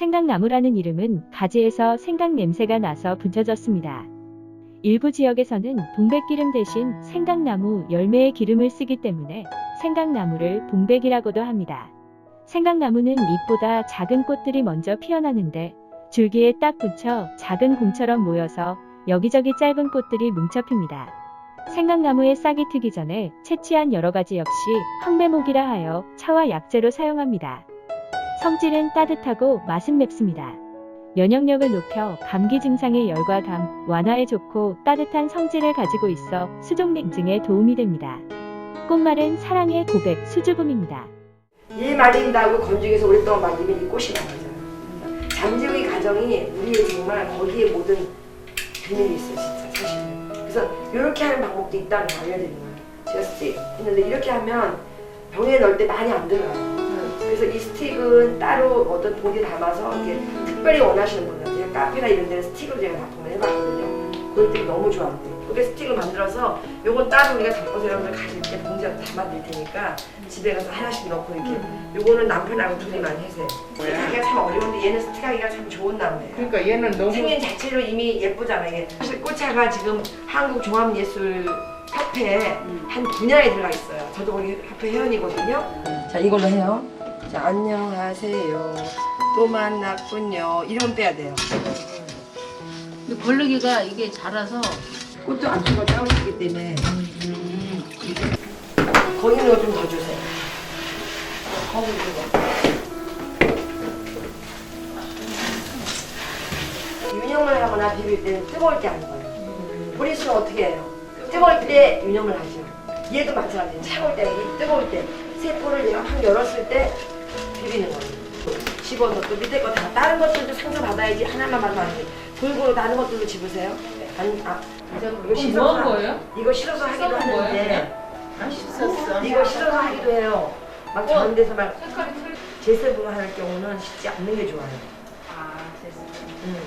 생강나무라는 이름은 가지에서 생강 냄새가 나서 붙여졌습니다. 일부 지역에서는 동백기름 대신 생강나무 열매의 기름을 쓰기 때문에 생강나무를 동백이라고도 합니다. 생강나무는 잎보다 작은 꽃들이 먼저 피어나는데 줄기에 딱 붙여 작은 공처럼 모여서 여기저기 짧은 꽃들이 뭉쳐 핍니다. 생강나무의 싹이 트기 전에 채취한 여러 가지 역시 황배목이라 하여 차와 약재로 사용합니다. 성질은 따뜻하고 맛은 맵습니다. 면역력을 높여 감기 증상의 열과 감 완화에 좋고 따뜻한 성질을 가지고 있어 수족 냉증에 도움이 됩니다. 꽃말은 사랑의 고백 수줍음입니다. 일 말린다고 건조기에서 오랫동안 말리면 이 꽃이 나오잖아요. 잠재의 가정이 우리의 정말 거기에 모든 비밀이 있어요, 진짜 사실은. 그래서 이렇게 하는 방법도 있다는 걸 알려드리는 거예요. 제가 스틱 했는데 이렇게 하면 병에 넣을 때 많이 안 들어가요. 그래서 이 스틱은 따로 어떤 봉지에 담아서 이렇게 특별히 원하시는 분들한테 카페나 이런 데는 스틱으로 제가 납품을 해봤거든요. 그럴 너무 좋아한대. 그렇게 스틱을 만들어서 요건 따로 우리가 담궈서 여러분들 가실 때 봉지에 담아드릴 테니까 집에 가서 하나씩 넣고 이렇게 요거는 남편하고 둘이 많이 하세요. 스틱하기가 참 어려운데 얘는 스틱하기가 참 좋은 나무예요. 그러니까 얘는 너무 생긴 자체로 이미 예쁘잖아요. 이게 사실 꽃차가 지금 한국 종합예술 협회에 한 분야에 들어가 있어요. 저도 거기 협회 회원이거든요. 자 이걸로 해요. 자 안녕하세요. 또 만났군요. 이름 빼야 돼요. 근데 벌레기가 이게 자라서 꽃도 안 피고 따오시기 때문에 거기 있는 거좀더 주세요. 거기 거. 유념을 하거나 비빌 때는 뜨거울 때 하는 거예요. 보리수는 어떻게 해요? 뜨거울 때 유념을 하죠. 얘도 마찬가지예요. 차가울 때, 이 뜨거울 때 세포를 확 열었을 때 비비는 거예요. 집어서 또 밑에 거 다 다른 것들도 상처 받아야지 하나만 받으면 안 돼. 골고루 다른 것들도 집으세요. 안, 아, 이거 하- 거예요? 이거 실어서 하기도 썩은 거예요, 하는데 맛있었어. 이거 실어서 하기도 해요. 막 저런 데서 막 색깔이 틀. 제습을 할 경우는 씻지 않는 게 좋아요. 아, 됐어. 음.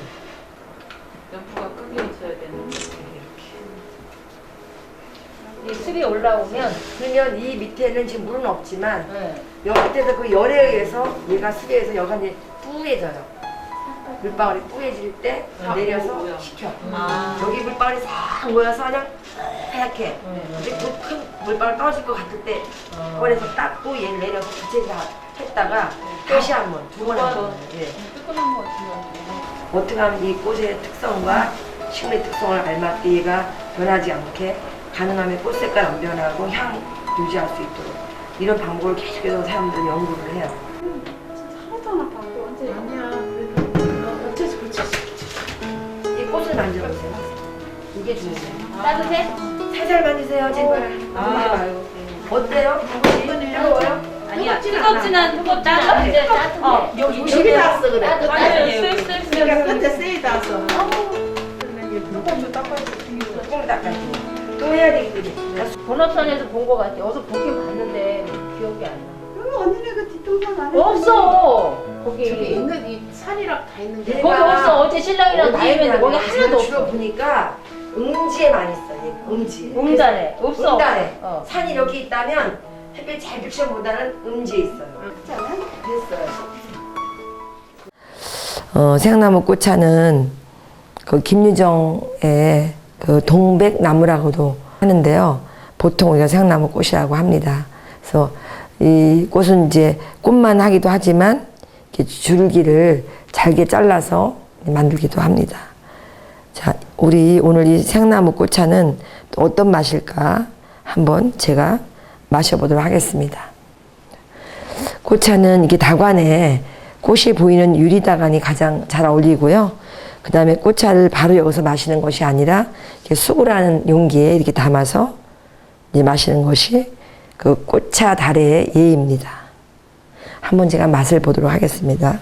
연포가 크게 있어야 되는데. 이 습이 올라오면 그러면 이 밑에는 지금 물은 없지만 네. 여 밑에서 그 열에 의해서 얘가 의해서 여가 이제 뿌얘져요. 물방울이 뿌얘질 때 아, 내려서. 식혀. 아. 여기 물방울이 싹 모여서 그냥 하얗게 네. 이제 그큰 물방울 떨어질 것 같을 때 어. 꺼내서 닦고 얘를 내려서 부채 다 했다가 다시 한 번, 두 번 한 번. 예. 뜨끈한 거 같은데. 어떻게 하면 이 꽃의 특성과 식물의 특성을 알맞게 얘가 변하지 않게 가능하면 꽃 색깔 안 변하고 향 유지할 수 있도록 이런 방법을 계속해서 사람들은 연구를 해요. 아니야 그래도 어째서 그쳤어 이 꽃을 만져보세요. 이게 중요해요. 따뜻해? 살살 만지세요, 제발. 아무 말 말고. 어때요? 뜨거워요? 아니야. 뜨겁진 않, 뜨겁진 않은데 따뜻해. 어, 여기 여기. 닿았어 그래 따뜻해. 쓸쓸쓸. 그러니까 끝에 세이 닿았어 이게 물감도 닦아서 꼭 닦아야지. 또 해야 되겠지. 번호선에서 본 거 같아. 어디서 보긴 봤는데 기억이 안 나. 그럼 언니네 그 뒷동산 안에 없어. 저기 거기. 있는 이 산이랑 다 있는 게 네. 거기 없어. 어제 신랑이랑 다 했는데 거기 하나도 주로 없어. 보니까 응지에 많이 있어요. 얘, 응지. 응달에 없어. 응달에. 어. 산이 여기 있다면 햇빛 잘 비치보다는 음지에 있어요. 됐어요. 어, 생나무 꽃차는 그 김유정의 그 동백나무라고도 하는데요. 보통 우리가 생나무 꽃이라고 합니다. 그래서 이 꽃은 이제 꽃만 하기도 하지만 줄기를 잘게 잘라서 만들기도 합니다. 자, 우리 오늘 이 생나무 꽃차는 또 어떤 맛일까 한번 제가 마셔보도록 하겠습니다. 꽃차는 이게 다관에 꽃이 보이는 유리다관이 가장 잘 어울리고요. 그 다음에 꽃차를 바로 여기서 마시는 것이 아니라 수구라는 용기에 이렇게 담아서 이제 마시는 것이 그 꽃차 달의 예입니다. 한번 제가 맛을 보도록 하겠습니다.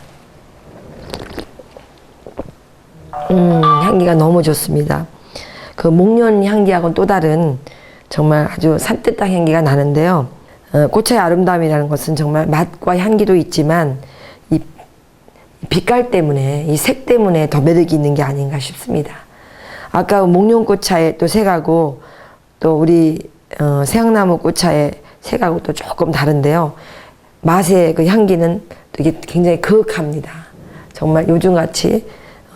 음, 향기가 너무 좋습니다. 그 목련 향기하고는 또 다른 정말 아주 산뜻한 향기가 나는데요. 어, 꽃차의 아름다움이라는 것은 정말 맛과 향기도 있지만 이 빛깔 때문에 이 색 때문에 더 매력이 있는 게 아닌가 싶습니다. 아까 목련꽃차의 또 색하고 또 우리 어, 생나무 꽃차의 색하고 또 조금 다른데요. 맛의 그 향기는 되게 굉장히 그윽합니다. 정말 요즘같이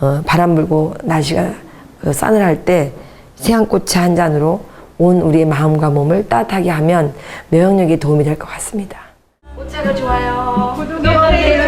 어, 바람 불고 날씨가 그 싸늘할 때 세안꽃차 한 잔으로 온 우리의 마음과 몸을 따뜻하게 하면 면역력에 도움이 될 것 같습니다. 꽃차가 좋아요. 구독해주세요.